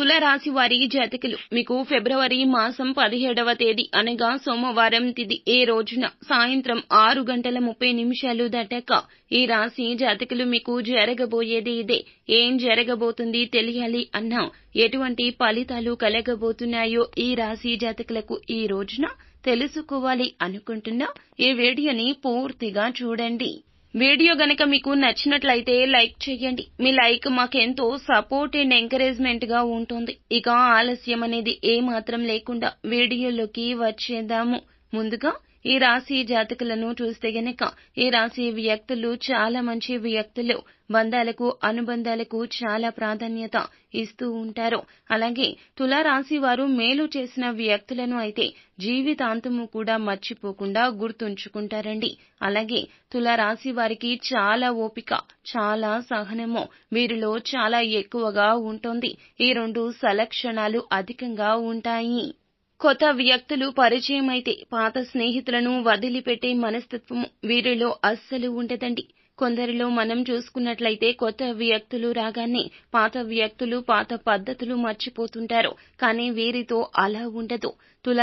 తుల రాశి వారి జాతకులు. మీకు ఫిబ్రవరి మాసం పదిహేడవ తేదీ అనగా సోమవారం తిది. ఏ రోజున సాయంత్రం ఆరు గంటల ముప్పై నిమిషాలు దాటాక ఈ రాశి జాతకులు మీకు జరగబోయేది ఇదే. ఏం జరగబోతుంది తెలియాలి అన్నా ఎటువంటి ఫలితాలు కలగబోతున్నాయో ఈ రాశి జాతకులకు ఈ రోజున తెలుసుకోవాలి అనుకుంటున్నా. ఈ వీడియోని పూర్తిగా చూడండి. వీడియో గనక మీకు నచ్చినట్లయితే లైక్ చేయండి. మీ లైక్ మాకెంతో సపోర్ట్ అండ్ ఎంకరేజ్మెంట్గా ఉంటుంది. ఇక ఆలస్యం అనేది ఏ మాత్రం లేకుండా వీడియోలోకి వచ్చేద్దాము. ముందుగా ఈ రాశి జాతకులను చూస్తే గనక ఈ రాశి వ్యక్తులు చాలా మంచి వ్యక్తులు. బంధాలకు అనుబంధాలకు చాలా ప్రాధాన్యత ఇస్తూ ఉంటారు. అలాగే తులారాశి వారు మేలు చేసిన వ్యక్తులను అయితే జీవితాంతము కూడా మర్చిపోకుండా గుర్తుంచుకుంటారండి. అలాగే తులారాశి వారికి చాలా ఓపిక చాలా సహనము. వీరిలో చాలా ఎక్కువగా ఉంటుంది. ఈ రెండు సలక్షణాలు అధికంగా ఉంటాయి. కొత్త వ్యక్తులు పరిచయం అయితే పాత స్నేహితులను వదిలిపెట్టే మనస్తత్వం వీరిలో అస్సలు ఉండదండి. కొందరిలో మనం చూసుకున్నట్లయితే కొత్త వ్యక్తులు రాగానే పాత వ్యక్తులు పాత పద్ధతులు మర్చిపోతుంటారు. కానీ వీరితో అలా ఉండదు. తుల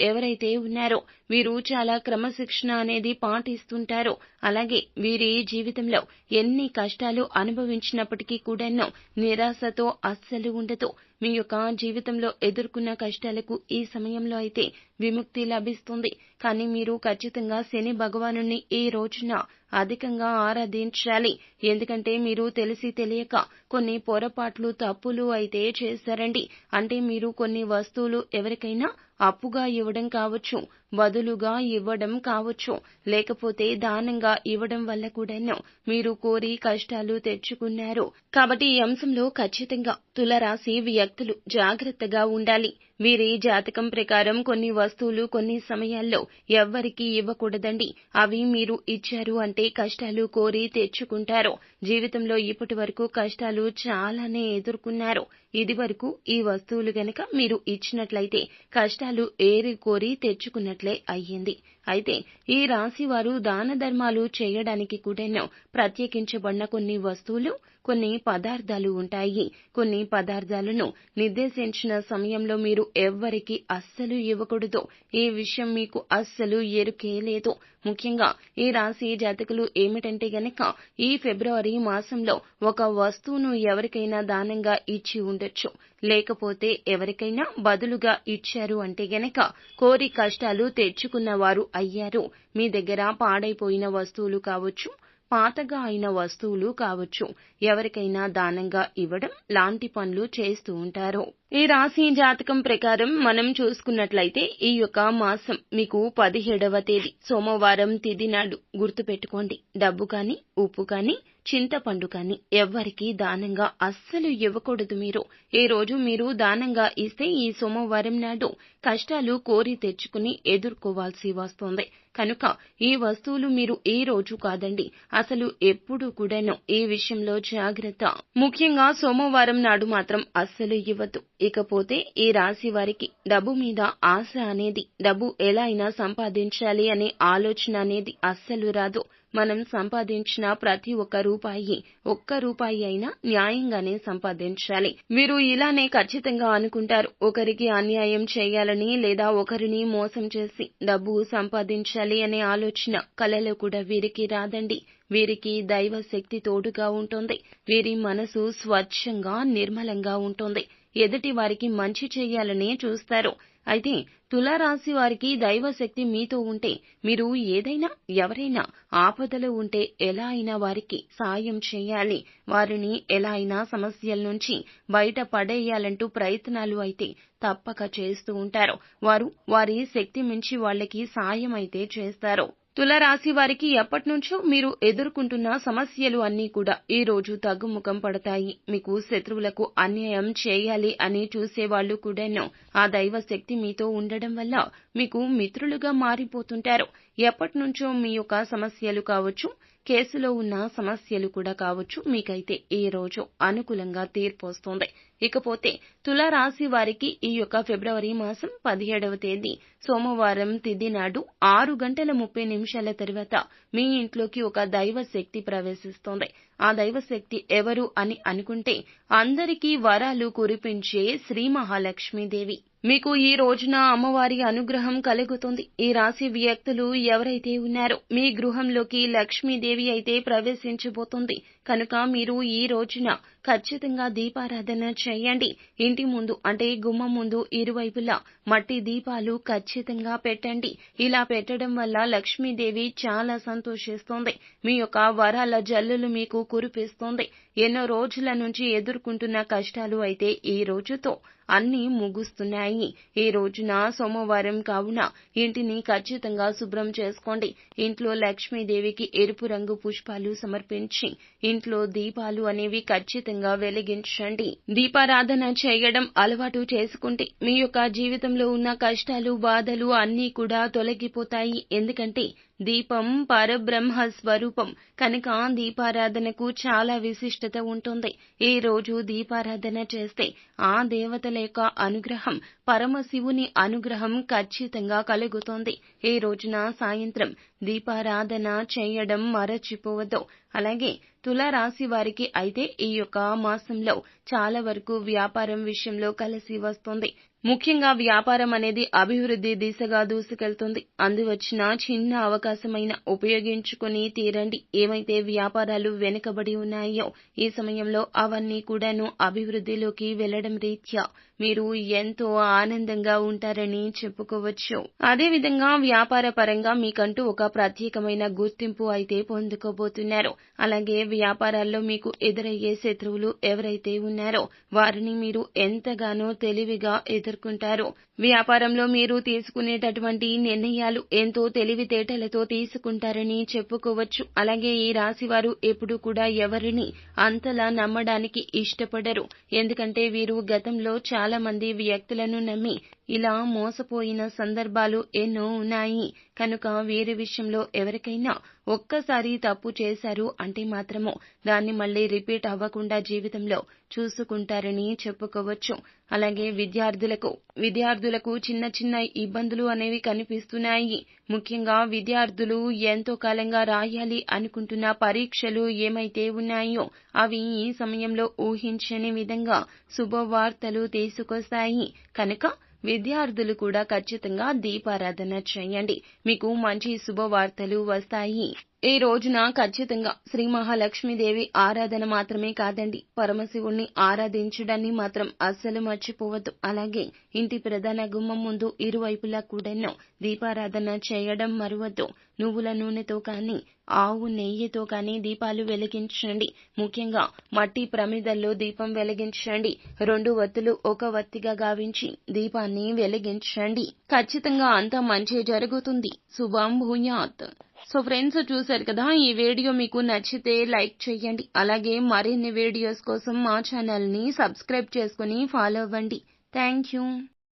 ఎవరైతే ఉన్నారో వీరు చాలా క్రమశిక్షణ అనేది పాటిస్తుంటారో. అలాగే వీరి జీవితంలో ఎన్ని కష్టాలు అనుభవించినప్పటికీ కూడాను నిరాశతో అస్సలు ఉండదు. మీ యొక్క జీవితంలో ఎదుర్కొన్న కష్టాలకు ఈ సమయంలో అయితే విముక్తి లభిస్తుంది. కానీ మీరు ఖచ్చితంగా శని భగవాను ఈ రోజున అధికంగా ఆరాధించాలి. ఎందుకంటే మీరు తెలిసి తెలియక కొన్ని పొరపాట్లు తప్పులు అయితే చేశారండి. అంటే మీరు కొన్ని వస్తువులు ఎవరికైనా అప్పుగా ఇవ్వడం కావచ్చు బదులుగా ఇవ్వడం కావచ్చు లేకపోతే దానంగా ఇవ్వడం వల్ల కూడాను మీరు కోరి కష్టాలు తెచ్చుకున్నారు. కాబట్టి ఈ అంశంలో ఖచ్చితంగా తులరాశి వ్యక్తులు జాగ్రత్తగా ఉండాలి. వీరి జాతకం ప్రకారం కొన్ని వస్తువులు కొన్ని సమయాల్లో ఎవ్వరికీ ఇవ్వకూడదండి. అవి మీరు ఇచ్చారు అంటే కష్టాలు కోరి తెచ్చుకుంటారు. జీవితంలో ఇప్పటి వరకు కష్టాలు చాలానే ఎదుర్కొన్నారు. ఇది వరకు ఈ వస్తువులు గనక మీరు ఇచ్చినట్లయితే కష్టాలు ఏరి కోరి తెచ్చుకున్నట్లే అయ్యింది. అయితే ఈ రాశి వారు దాన ధర్మాలు చేయడానికి కూడాను ప్రత్యేకించబడిన కొన్ని వస్తువులు కొన్ని పదార్థాలు ఉంటాయి. కొన్ని పదార్థాలను నిర్దేశించిన సమయంలో మీరు ఎవ్వరికి అస్సలు ఇవ్వకూడదు. ఈ విషయం మీకు అస్సలు ఎరుకే లేదు. ముఖ్యంగా ఈ రాశి జాతకులు ఏమిటంటే గనక ఈ ఫిబ్రవరి మాసంలో ఒక వస్తువును ఎవరికైనా దానంగా ఇచ్చి ఉండొచ్చు. లేకపోతే ఎవరికైనా బదులుగా ఇచ్చారు అంటే గనక కోరి కష్టాలు తెచ్చుకున్న వారు అయ్యారు. మీ దగ్గర పాడైపోయిన వస్తువులు కావచ్చు పాతగా అయిన వస్తువులు కావచ్చు. ఎవరికైనా దానంగా ఇవ్వడం లాంటి పనులు చేస్తూ ఉంటారు. ఈ రాశి జాతకం ప్రకారం మనం చూసుకున్నట్లయితే ఈ యొక్క మాసం మీకు పదిహేడవ తేదీ సోమవారం తిది నాడు గుర్తుపెట్టుకోండి. డబ్బు కాని ఉప్పు కాని చింతపండు కాని ఎవ్వరికీ దానంగా అస్సలు ఇవ్వకూడదు మీరు. ఈ రోజు మీరు దానంగా ఇస్తే ఈ సోమవారం నాడు కష్టాలు కోరి తెచ్చుకుని ఎదుర్కోవాల్సి వస్తుంది. కనుక ఈ వస్తువులు మీరు ఈ రోజు కాదండి. అసలు ఎప్పుడు కూడాను ఈ విషయంలో జాగ్రత్త. ముఖ్యంగా సోమవారం నాడు మాత్రం అస్సలు ఇవ్వద్దు. ఇకపోతే ఈ రాశి వారికి డబ్బు మీద ఆశ అనేది డబ్బు ఎలా అయినా సంపాదించాలి అనే ఆలోచన అనేది అస్సలు రాదు. మనం సంపాదించిన ప్రతి ఒక్క రూపాయి ఒక్క రూపాయి అయినా న్యాయంగానే సంపాదించాలి. మీరు ఇలానే ఖచ్చితంగా అనుకుంటారు ఒకరికి అన్యాయం చేయాలని లేదా ఒకరిని మోసం చేసి డబ్బు సంపాదించాలి అనే ఆలోచన కలలో కూడా వీరికి రాదండి. వీరికి దైవ శక్తి తోడుగా ఉంటుంది. వీరి మనసు స్వచ్ఛంగా నిర్మలంగా ఉంటుంది. ఎదుటి వారికి మంచి చేయాలనే చూస్తారు. అయితే తులారాశి వారికి దైవశక్తి మీతో ఉంటే మీరు ఏదైనా ఎవరైనా ఆపదలో ఉంటే ఎలా అయినా వారికి సాయం చేయాలి. వారిని ఎలా అయినా సమస్యల నుంచి బయట పడేయాలంటూ ప్రయత్నాలు అయితే తప్పక చేస్తూ ఉంటారు. వారు వారి శక్తి మించి వాళ్ళకి సాయం అయితే చేస్తారు. తులరాశి వారికి ఎప్పటి నుంచో మీరు ఎదుర్కొంటున్న సమస్యలు అన్నీ కూడా ఈ రోజు తగ్గుముఖం పడతాయి. మీకు శత్రువులకు అన్యాయం చేయాలి అని చూసేవాళ్ళు కూడాను ఆ దైవ శక్తి మీతో ఉండడం వల్ల మీకు మిత్రులుగా మారిపోతుంటారు. ఎప్పటి నుంచో మీ యొక్క సమస్యలు కావచ్చు కేసులో ఉన్న సమస్యలు కూడా కావచ్చు. మీకైతే ఈ రోజు అనుకూలంగా తీర్పు వస్తుంది. ఇకపోతే తులారాశి వారికి ఈ యొక్క ఫిబ్రవరి మాసం పదిహేడవ తేదీ సోమవారం తిది నాడు ఆరు గంటల ముప్పై నిమిషాల తర్వాత మీ ఇంట్లోకి ఒక దైవ శక్తి ప్రవేశిస్తోంది. ఆ దైవ శక్తి ఎవరు అని అనుకుంటే అందరికీ వరాలు కురిపించే శ్రీ మహాలక్ష్మీదేవి. మీకు ఈ రోజున అమ్మవారి అనుగ్రహం కలుగుతుంది. ఈ రాశి వ్యక్తులు ఎవరైతే ఉన్నారో మీ గృహంలోకి లక్ష్మీదేవి అయితే ప్రవేశించబోతుంది. కనుక మీరు ఈ రోజున ఖచ్చితంగా దీపారాధన చేయండి. ఇంటి ముందు అంటే గుమ్మం ముందు ఇరువైపులా మట్టి దీపాలు ఖచ్చితంగా పెట్టండి. ఇలా పెట్టడం వల్ల లక్ష్మీదేవి చాలా సంతోషిస్తోంది. మీ యొక్క వరాల జల్లులు మీకు కురిపిస్తోంది. ఎన్నో రోజుల నుంచి ఎదుర్కొంటున్న కష్టాలు అయితే ఈ రోజుతో అన్నీ ముగుస్తున్నాయి. ఈ రోజున సోమవారం కావున ఇంటిని ఖచ్చితంగా శుభ్రం చేసుకోండి. ఇంట్లో లక్ష్మీదేవికి ఎరుపు రంగు పుష్పాలు సమర్పించి ఇంట్లో దీపాలు అనేవి ఖచ్చితంగా వెలిగించండి. దీపారాధన చేయడం అలవాటు చేసుకుంటే మీ యొక్క జీవితంలో ఉన్న కష్టాలు బాధలు అన్నీ కూడా తొలగిపోతాయి. ఎందుకంటే దీపం పరబ్రహ్మ స్వరూపం. కనుక దీపారాధనకు చాలా విశిష్టత ఉంటుంది. ఈ రోజు దీపారాధన చేస్తే ఆ దేవతల యొక్క అనుగ్రహం పరమశివుని అనుగ్రహం ఖచ్చితంగా కలుగుతుంది. ఈ రోజున సాయంత్రం దీపారాధన చేయడం మరచిపోవద్దు. అలాగే తులారాశి వారికి అయితే ఈ యొక్క మాసంలో చాలా వరకు వ్యాపారం విషయంలో కలిసి వస్తుంది. ముఖ్యంగా వ్యాపారం అనేది అభివృద్ధి దిశగా దూసుకెళ్తుంది. అందువచ్చిన చిన్న అవకాశమైన ఉపయోగించుకుని తీరండి. ఏమైతే వ్యాపారాలు వెనుకబడి ఉన్నాయో ఈ సమయంలో అవన్నీ కూడాను అభివృద్ధిలోకి వెళ్ళడం రీత్యా మీరు ఎంతో ఆనందంగా ఉంటారని చెప్పుకోవచ్చు. అదేవిధంగా వ్యాపార పరంగా మీకంటూ ఒక ప్రత్యేకమైన గుర్తింపు అయితే పొందుకోబోతున్నారు. అలాగే వ్యాపారాల్లో మీకు ఎదురయ్యే శత్రువులు ఎవరైతే ఉన్నారో వారిని మీరు ఎంతగానో తెలివిగా ఎదురు ఎదుర్కొంటారు వ్యాపారంలో మీరు తీసుకునేటటువంటి నిర్ణయాలు ఎంతో తెలివితేటలతో తీసుకుంటారని చెప్పుకోవచ్చు. అలాగే ఈ రాశి వారు ఎప్పుడు కూడా ఎవరిని అంతలా నమ్మడానికి ఇష్టపడరు. ఎందుకంటే వీరు గతంలో చాలా మంది వ్యక్తులను నమ్మి ఇలా మోసపోయిన సందర్భాలు ఎన్నో ఉన్నాయి. కనుక వీరి విషయంలో ఎవరికైనా ఒక్కసారి తప్పు చేశారు అంటే మాత్రము దాన్ని మళ్ళీ రిపీట్ అవ్వకుండా జీవితంలో చూసుకుంటారని చెప్పుకోవచ్చు. అలాగే విద్యార్థులకు విద్యార్థులు విద్యార్థులకు చిన్న చిన్న ఇబ్బందులు అనేవి కనిపిస్తున్నాయి. ముఖ్యంగా విద్యార్థులు ఎంతో కాలంగా రాయాలి అనుకుంటున్న పరీక్షలు ఏమైతే ఉన్నాయో అవి ఈ సమయంలో ఊహించని విధంగా శుభవార్తలు తీసుకొస్తాయి. కనుక విద్యార్థులు కూడా ఖచ్చితంగా దీపారాధన చేయండి. మీకు మంచి శుభవార్తలు వస్తాయి. ఈ రోజున ఖచ్చితంగా శ్రీ మహాలక్ష్మీదేవి ఆరాధన మాత్రమే కాదండి. పరమశివుణ్ణి ఆరాధించడాన్ని మాత్రం అస్సలు మర్చిపోవద్దు. అలాగే ఇంటి ప్రధాన గుమ్మం ముందు ఇరువైపులా కూడాను దీపారాధన చేయడం మరవద్దు. నువ్వుల నూనెతో కానీ ఆవు నెయ్యితో కానీ దీపాలు వెలిగించండి. ముఖ్యంగా మట్టి ప్రమిదల్లో దీపం వెలిగించండి. రెండు వత్తులు ఒక వత్తిగా గావించి దీపాన్ని వెలిగించండి. ఖచ్చితంగా అంతా మంచి జరుగుతుంది. శుభం భూయాత్. సో ఫ్రెండ్స్ చూశారు కదా ఈ వీడియో మీకు నచ్చితే లైక్ చేయండి. అలాగే మరిన్ని వీడియోస్ కోసం మా ఛానల్ని సబ్స్క్రైబ్ చేసుకుని ఫాలో అవ్వండి. Thank you